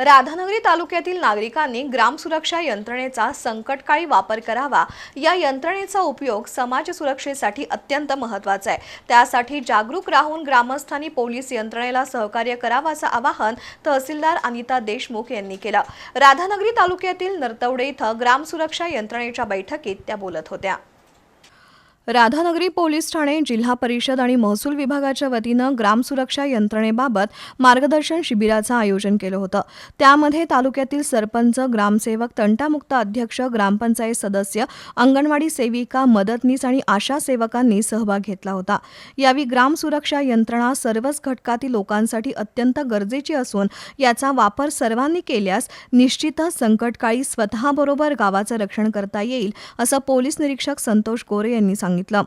राधानगरी तालुक्यातील नागरिकांनी ग्राम सुरक्षा यंत्रणेचा संकटकाळी वापर करावा. या यंत्रणेचा उपयोग समाज सुरक्षेसाठी अत्यंत महत्त्वाचा आहे. त्यासाठी जागरूक राहून ग्रामस्थांनी पोलीस यंत्रणेला सहकार्य करावाचं आवाहन तहसीलदार अनिता देशमुख यांनी केलं. राधानगरी तालुक्यातील नरतवडे इथं ग्राम सुरक्षा यंत्रणेच्या बैठकीत त्या बोलत होत्या. राधानगरी पोलीस ठाणे जिल्हा परिषद आणि महसूल विभागाच्या वतीनं ग्राम सुरक्षा यंत्रणेबाबत मार्गदर्शन शिबिराचं आयोजन केलं होतं. त्यामध्ये तालुक्यातील सरपंच ग्रामसेवक तंटामुक्त अध्यक्ष ग्रामपंचायत सदस्य अंगणवाडी सेविका मदतनीस आणि आशा सेवकांनी सहभाग घेतला होता. यावेळी ग्राम सुरक्षा यंत्रणा सर्वच घटकातील लोकांसाठी अत्यंत गरजेची असून याचा वापर सर्वांनी केल्यास निश्चितच संकटकाळी स्वतःबरोबर गावाचं रक्षण करता येईल असं पोलीस निरीक्षक संतोष गोरे यांनी सांगितलं. सांगितलं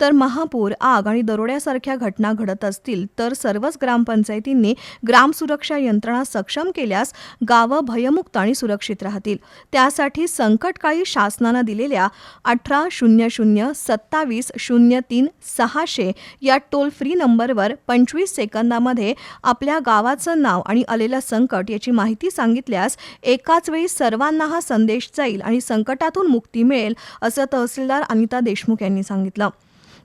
तर महापूर आग आणि दरोड्यासारख्या घटना घडत असतील तर सर्वच ग्रामपंचायतींनी ग्राम सुरक्षा यंत्रणा सक्षम केल्यास गावं भयमुक्त आणि सुरक्षित राहतील. त्यासाठी संकटकाळी शासनानं दिलेल्या अठरा शून्य शून्य सत्तावीस शून्य तीन सहाशे या टोल फ्री नंबरवर पंचवीस सेकंदामध्ये आपल्या गावाचं नाव आणि आलेलं संकट याची माहिती सांगितल्यास एकाच वेळी सर्वांना हा संदेश जाईल आणि संकटातून मुक्ती मिळेल असं तहसीलदार अनिता देशमुख यांनी सांगितलं.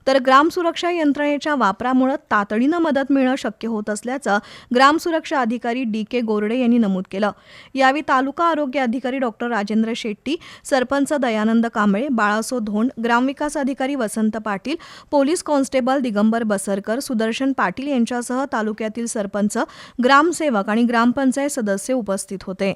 तर ग्राम सुरक्षा यंत्रणेच्या वापरामुळे तातडीनं मदत मिळणं शक्य होत असल्याचं ग्रामसुरक्षा अधिकारी डी के गोरडे यांनी नमूद केलं. यावेळी तालुका आरोग्य अधिकारी डॉक्टर राजेंद्र शेट्टी सरपंच दयानंद कांबळे बाळासो धोंड ग्रामविकास अधिकारी वसंत पाटील पोलीस कॉन्स्टेबल दिगंबर बसरकर सुदर्शन पाटील यांच्यासह तालुक्यातील सरपंच ग्रामसेवक आणि ग्रामपंचायत सदस्य उपस्थित होते.